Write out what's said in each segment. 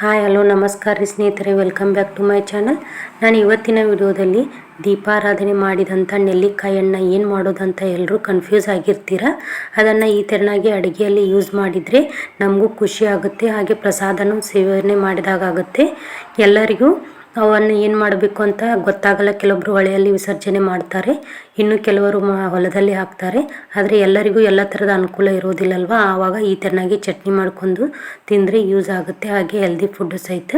Hi, hello, ನಮಸ್ಕಾರ ರೀ ಸ್ನೇಹಿತರೆ. Welcome back to my channel ನಾನು ಇವತ್ತಿನ ವಿಡಿಯೋದಲ್ಲಿ ದೀಪಾರಾಧನೆ ಮಾಡಿದಂಥ ನೆಲ್ಲಿಕಾಯನ್ನು ಏನು ಮಾಡೋದಂತ ಎಲ್ಲರೂ ಕನ್ಫ್ಯೂಸ್ ಆಗಿರ್ತೀರ? ಅದನ್ನು ಈ ತೆರನಾಗಿ ಅಡುಗೆಯಲ್ಲಿ ಯೂಸ್ ಮಾಡಿದರೆ ನಮಗೂ ಖುಷಿ ಆಗುತ್ತೆ, ಹಾಗೆ ಪ್ರಸಾದನೂ ಸೇವನೆ ಮಾಡಿದಾಗುತ್ತೆ ಎಲ್ಲರಿಗೂ ಅವನ್ನು ಏನು ಮಾಡಬೇಕು ಅಂತ ಗೊತ್ತಾಗಲ್ಲ. ಕೆಲವೊಬ್ಬರು ಹೊಳೆಯಲ್ಲಿ ವಿಸರ್ಜನೆ ಮಾಡ್ತಾರೆ. ಇನ್ನು ಕೆಲವರು ಹೊಲದಲ್ಲಿ ಹಾಕ್ತಾರೆ. ಆದರೆ ಎಲ್ಲರಿಗೂ ಎಲ್ಲ ಥರದ ಅನುಕೂಲ ಇರೋದಿಲ್ಲಲ್ವ? ಆವಾಗ ಈ ಥರನಾಗಿ ಚಟ್ನಿ ಮಾಡ್ಕೊಂಡು ತಿಂದರೆ ಯೂಸ್ ಆಗುತ್ತೆ. ಹಾಗೆ ಹೆಲ್ದಿ ಫುಡ್ಡು ಸಹಿತ.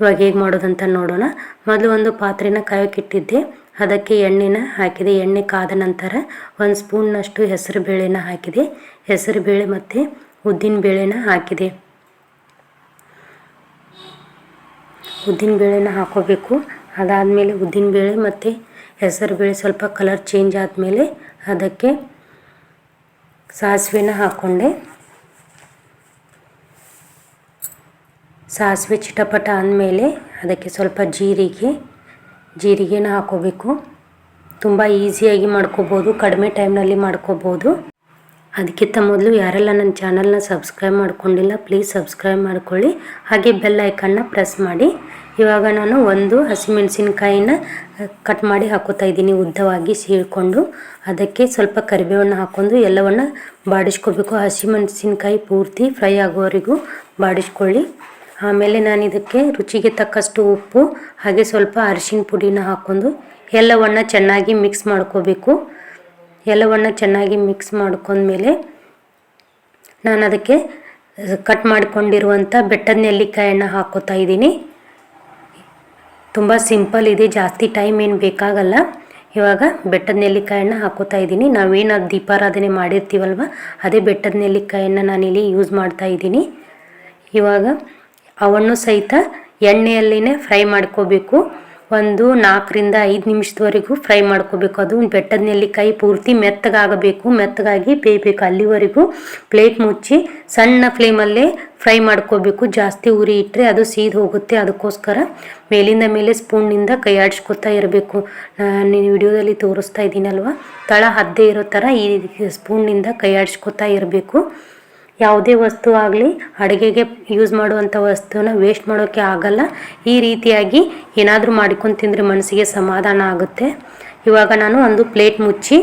ಇವಾಗ ಹೇಗೆ ಮಾಡೋದಂತ ನೋಡೋಣ. ಮೊದಲು ಒಂದು ಪಾತ್ರೆನ ಕಾಯೋಕ್ಕಿಟ್ಟಿದ್ದೆ ಅದಕ್ಕೆ ಎಣ್ಣೆನ ಹಾಕಿದೆ. ಎಣ್ಣೆ ಕಾದ ನಂತರ ಒಂದು ಸ್ಪೂನ್ನಷ್ಟು ಹೆಸರು ಬೇಳೆನ ಹಾಕಿದೆ. ಹೆಸರು ಬೇಳೆ ಮತ್ತು ಉದ್ದಿನ ಬೇಳೆನ ಹಾಕಿದೆ. ಉದ್ದಿನಬೇಳೆನ ಹಾಕೋಬೇಕು. ಅದಾದಮೇಲೆ ಉದ್ದಿನ ಬೇಳೆ ಮತ್ತು ಹೆಸರುಬೇಳೆ ಸ್ವಲ್ಪ ಕಲರ್ ಚೇಂಜ್ ಆದಮೇಲೆ ಅದಕ್ಕೆ ಸಾಸಿವೆನ ಹಾಕ್ಕೊಂಡೆ ಸಾಸಿವೆ ಚಿಟಪಟ ಅಂದಮೇಲೆ ಅದಕ್ಕೆ ಸ್ವಲ್ಪ ಜೀರಿಗೆ, ಜೀರಿಗೆನ ಹಾಕೋಬೇಕು. ತುಂಬ ಈಸಿಯಾಗಿ ಮಾಡ್ಕೋಬೋದು, ಕಡಿಮೆ ಟೈಮ್ನಲ್ಲಿ ಮಾಡ್ಕೋಬೋದು. ಅದಕ್ಕಿಂತ ಮೊದಲು ಯಾರೆಲ್ಲ ನನ್ನ ಚಾನಲ್ನ ಸಬ್ಸ್ಕ್ರೈಬ್ ಮಾಡ್ಕೊಂಡಿಲ್ಲ ಪ್ಲೀಸ್ ಸಬ್ಸ್ಕ್ರೈಬ್ ಮಾಡ್ಕೊಳ್ಳಿ. ಹಾಗೆ ಬೆಲ್ ಐಕನ್ನ ಪ್ರೆಸ್ ಮಾಡಿ. ಇವಾಗ ನಾನು ಒಂದು ಹಸಿಮೆಣಸಿನ್ಕಾಯಿನ ಕಟ್ ಮಾಡಿ ಹಾಕೋತಾ ಇದ್ದೀನಿ ಉದ್ದವಾಗಿ ಸೀಳ್ಕೊಂಡು. ಅದಕ್ಕೆ ಸ್ವಲ್ಪ ಕರಿಬೇವನ್ನು ಹಾಕ್ಕೊಂಡು ಎಲ್ಲವನ್ನು ಬಾಡಿಸ್ಕೋಬೇಕು. ಹಸಿಮೆಣಸಿನ್ಕಾಯಿ ಪೂರ್ತಿ ಫ್ರೈ ಆಗೋವರೆಗೂ ಬಾಡಿಸ್ಕೊಳ್ಳಿ. ಆಮೇಲೆ ನಾನು ಇದಕ್ಕೆ ರುಚಿಗೆ ತಕ್ಕಷ್ಟು ಉಪ್ಪು, ಹಾಗೆ ಸ್ವಲ್ಪ ಅರಿಶಿನ ಪುಡಿನ ಹಾಕ್ಕೊಂಡು ಎಲ್ಲವನ್ನು ಚೆನ್ನಾಗಿ ಮಿಕ್ಸ್ ಮಾಡ್ಕೋಬೇಕು. ಎಲ್ಲವನ್ನು ಚೆನ್ನಾಗಿ ಮಿಕ್ಸ್ ಮಾಡ್ಕೊಂಡ್ಮೇಲೆ ನಾನು ಅದಕ್ಕೆ ಕಟ್ ಮಾಡಿಕೊಂಡಿರುವಂಥ ಬೆಟ್ಟದ ನೆಲ್ಲಿಕಾಯನ್ನು ಹಾಕೋತಾ ಇದ್ದೀನಿ. ತುಂಬ ಸಿಂಪಲ್ ಇದೆ, ಜಾಸ್ತಿ ಟೈಮ್ ಏನು ಬೇಕಾಗಲ್ಲ. ಇವಾಗ ಬೆಟ್ಟದ ನೆಲ್ಲಿಕಾಯನ್ನು ಹಾಕೋತಾ ಇದ್ದೀನಿ. ನಾವೇನು ಅದು ದೀಪಾರಾಧನೆ ಮಾಡಿರ್ತೀವಲ್ವ, ಅದೇ ಬೆಟ್ಟದ ನೆಲ್ಲಿಕಾಯನ್ನು ನಾನಿಲ್ಲಿ ಯೂಸ್ ಮಾಡ್ತಾ ಇದ್ದೀನಿ. ಇವಾಗ ಅವನ್ನು ಸಹಿತ ಎಣ್ಣೆಯಲ್ಲಿನೇ ಫ್ರೈ ಮಾಡ್ಕೋಬೇಕು. ಒಂದು ನಾಲ್ಕರಿಂದ ಐದು ನಿಮಿಷದವರೆಗೂ ಫ್ರೈ ಮಾಡ್ಕೋಬೇಕು. ಅದು ಬೆಟ್ಟದ ನೆಲ್ಲಿಕಾಯಿ ಪೂರ್ತಿ ಮೆತ್ತಗಾಗಬೇಕು. ಮೆತ್ತಗಾಗಿ ಬೇಯಬೇಕು. ಅಲ್ಲಿವರೆಗೂ ಪ್ಲೇಟ್ ಮುಚ್ಚಿ ಸಣ್ಣ ಫ್ಲೇಮಲ್ಲೇ ಫ್ರೈ ಮಾಡ್ಕೋಬೇಕು. ಜಾಸ್ತಿ ಉರಿ ಇಟ್ಟರೆ ಅದು ಸೀದ್ ಹೋಗುತ್ತೆ. ಅದಕ್ಕೋಸ್ಕರ ಮೇಲಿಂದ ಮೇಲೆ ಸ್ಪೂನ್ನಿಂದ ಕೈ ಆಡಿಸ್ಕೊತಾ ಇರಬೇಕು. ನಾನು ವಿಡಿಯೋದಲ್ಲಿ ತೋರಿಸ್ತಾ ಇದ್ದೀನಲ್ವ? ತಳ ಹದ್ದೇ ಇರೋ ಥರ ಈ ಸ್ಪೂನ್ನಿಂದ ಕೈ ಆಡಿಸ್ಕೊತಾ ಇರಬೇಕು. ಯಾವುದೇ ವಸ್ತು ಆಗಲಿ ಅಡುಗೆಗೆ ಯೂಸ್ ಮಾಡುವಂಥ ವಸ್ತುನ ವೇಸ್ಟ್ ಮಾಡೋಕ್ಕೆ ಆಗಲ್ಲ. ಈ ರೀತಿಯಾಗಿ ಏನಾದರೂ ಮಾಡ್ಕೊಂಡು ತಿಂದರೆ ಮನಸ್ಸಿಗೆ ಸಮಾಧಾನ ಆಗುತ್ತೆ. ಇವಾಗ ನಾನು ಒಂದು ಪ್ಲೇಟ್ ಮುಚ್ಚಿ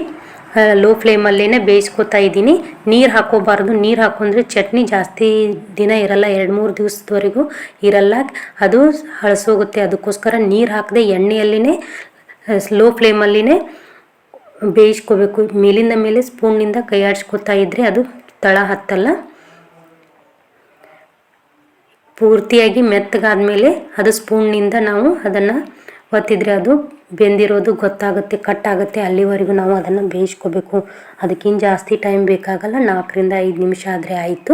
ಲೋ ಫ್ಲೇಮಲ್ಲೇ ಬೇಯಿಸ್ಕೊತಾ ಇದ್ದೀನಿ. ನೀರು ಹಾಕೋಬಾರ್ದು. ನೀರು ಹಾಕೊಂಡ್ರೆ ಚಟ್ನಿ ಜಾಸ್ತಿ ದಿನ ಇರಲ್ಲ. ಎರಡು ಮೂರು ದಿವಸದವರೆಗೂ ಇರಲ್ಲ. ಅದು ಹಳಸೋಗುತ್ತೆ. ಅದಕ್ಕೋಸ್ಕರ ನೀರು ಹಾಕದೆ ಎಣ್ಣೆಯಲ್ಲಿನೇ ಸ್ಲೋ ಫ್ಲೇಮಲ್ಲಿನೇ ಬೇಯಿಸ್ಕೋಬೇಕು. ಮೇಲಿಂದ ಮೇಲೆ ಸ್ಪೂನ್ನಿಂದ ಕೈ ಆಡಿಸ್ಕೊತಾ ಇದ್ದರೆ ಅದು ತಳ ಹತ್ತಲ್ಲ? ಪೂರ್ತಿಯಾಗಿ ಮೆತ್ತಗಾದ್ಮೇಲೆ ಅದು ಸ್ಪೂನ್ನಿಂದ ನಾವು ಅದನ್ನು ಒತ್ತಿದ್ರೆ ಅದು ಬೆಂದಿರೋದು ಗೊತ್ತಾಗುತ್ತೆ, ಕಟ್ಟಾಗುತ್ತೆ. ಅಲ್ಲಿವರೆಗೂ ನಾವು ಅದನ್ನು ಬೇಯಿಸ್ಕೋಬೇಕು. ಅದಕ್ಕಿಂತ ಜಾಸ್ತಿ ಟೈಮ್ ಬೇಕಾಗಲ್ಲ, ನಾಲ್ಕರಿಂದ ಐದು ನಿಮಿಷ ಆದರೆ ಆಯಿತು.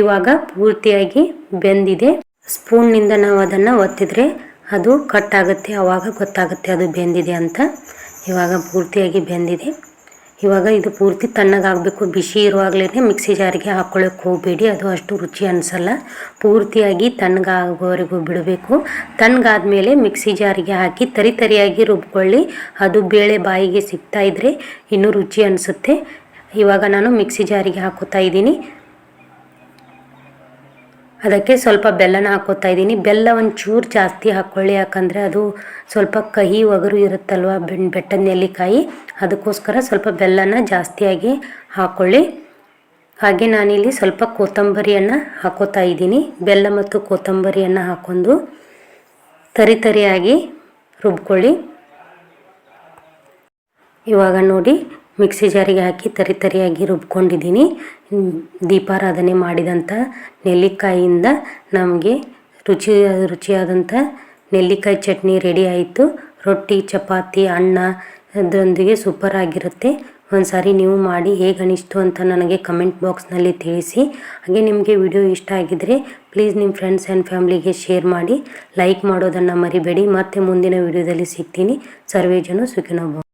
ಇವಾಗ ಪೂರ್ತಿಯಾಗಿ ಬೆಂದಿದೆ. ಸ್ಪೂನ್ನಿಂದ ನಾವು ಅದನ್ನು ಒತ್ತಿದ್ರೆ ಅದು ಕಟ್ಟಾಗುತ್ತೆ ಆವಾಗ ಗೊತ್ತಾಗುತ್ತೆ ಅದು ಬೆಂದಿದೆ ಅಂತ. ಇವಾಗ ಪೂರ್ತಿಯಾಗಿ ಬೆಂದಿದೆ. ಇವಾಗ ಇದು ಪೂರ್ತಿ ತಣ್ಣಗಾಗಬೇಕು. ಬಿಸಿ ಇರುವಾಗಲೇ ಮಿಕ್ಸಿ ಜಾರಿಗೆ ಹಾಕ್ಕೊಳ್ಳೋಕೆ ಹೋಗಬೇಡಿ. ಅದು ಅಷ್ಟು ರುಚಿ ಅನಿಸಲ್ಲ. ಪೂರ್ತಿಯಾಗಿ ತಣ್ಣಗಾಗೋವರೆಗೂ ಬಿಡಬೇಕು. ತಣ್ಣಗಾದ್ಮೇಲೆ ಮಿಕ್ಸಿ ಜಾರಿಗೆ ಹಾಕಿ ತರಿ ತರಿಯಾಗಿ ರುಬ್ಕೊಳ್ಳಿ. ಅದು ಬೇಳೆ ಬಾಯಿಗೆ ಸಿಗ್ತಾಯಿದ್ರೆ ಇನ್ನೂ ರುಚಿ ಅನಿಸುತ್ತೆ. ಇವಾಗ ನಾನು ಮಿಕ್ಸಿ ಜಾರಿಗೆ ಹಾಕೋತಾ ಇದ್ದೀನಿ. ಅದಕ್ಕೆ ಸ್ವಲ್ಪ ಬೆಲ್ಲನ ಹಾಕೋತಾ ಇದ್ದೀನಿ. ಬೆಲ್ಲ ಒಂಚೂರು ಜಾಸ್ತಿ ಹಾಕ್ಕೊಳ್ಳಿ ಯಾಕಂದರೆ ಅದು ಸ್ವಲ್ಪ ಕಹಿ ಒಗರು ಇರುತ್ತಲ್ವ ಬೆಟ್ಟದ ನೆಲ್ಲಿಕಾಯಿ. ಅದಕ್ಕೋಸ್ಕರ ಸ್ವಲ್ಪ ಬೆಲ್ಲನ ಜಾಸ್ತಿಯಾಗಿ ಹಾಕ್ಕೊಳ್ಳಿ ಹಾಗೆ ನಾನಿಲ್ಲಿ ಸ್ವಲ್ಪ ಕೊತ್ತಂಬರಿಯನ್ನು ಹಾಕೋತಾ ಇದ್ದೀನಿ. ಬೆಲ್ಲ ಮತ್ತು ಕೊತ್ತಂಬರಿಯನ್ನು ಹಾಕ್ಕೊಂಡು ತರಿ ತರಿಯಾಗಿ ರುಬ್ಕೊಳ್ಳಿ. ಇವಾಗ ನೋಡಿ ಮಿಕ್ಸಿ ಜಾರಿಗೆ ಹಾಕಿ ತರಿ ತರಿಯಾಗಿ ರುಬ್ಕೊಂಡಿದ್ದೀನಿ. ದೀಪಾರಾಧನೆ ಮಾಡಿದಂಥ ನೆಲ್ಲಿಕಾಯಿಯಿಂದ ನಮಗೆ ರುಚಿ ರುಚಿಯಾದಂಥ ನೆಲ್ಲಿಕಾಯಿ ಚಟ್ನಿ ರೆಡಿ ಆಯಿತು. ರೊಟ್ಟಿ, ಚಪಾತಿ, ಅನ್ನ ಅದರೊಂದಿಗೆ ಸೂಪರ್ ಆಗಿರುತ್ತೆ. ಒಂದು ಸಾರಿ ನೀವು ಮಾಡಿ ಹೇಗೆ ಅನಿಸ್ತು ಅಂತ ನನಗೆ ಕಮೆಂಟ್ ಬಾಕ್ಸ್ನಲ್ಲಿ ತಿಳಿಸಿ. ಹಾಗೆ ನಿಮಗೆ ವಿಡಿಯೋ ಇಷ್ಟ ಆಗಿದ್ದರೆ ಪ್ಲೀಸ್ ನಿಮ್ಮ ಫ್ರೆಂಡ್ಸ್ ಆ್ಯಂಡ್ ಫ್ಯಾಮ್ಲಿಗೆ ಶೇರ್ ಮಾಡಿ. ಲೈಕ್ ಮಾಡೋದನ್ನು ಮರಿಬೇಡಿ. ಮತ್ತೆ ಮುಂದಿನ ವಿಡಿಯೋದಲ್ಲಿ ಸಿಗ್ತೀನಿ. ಸರ್ವೇ ಜನ ಸುಖಿನೋಭ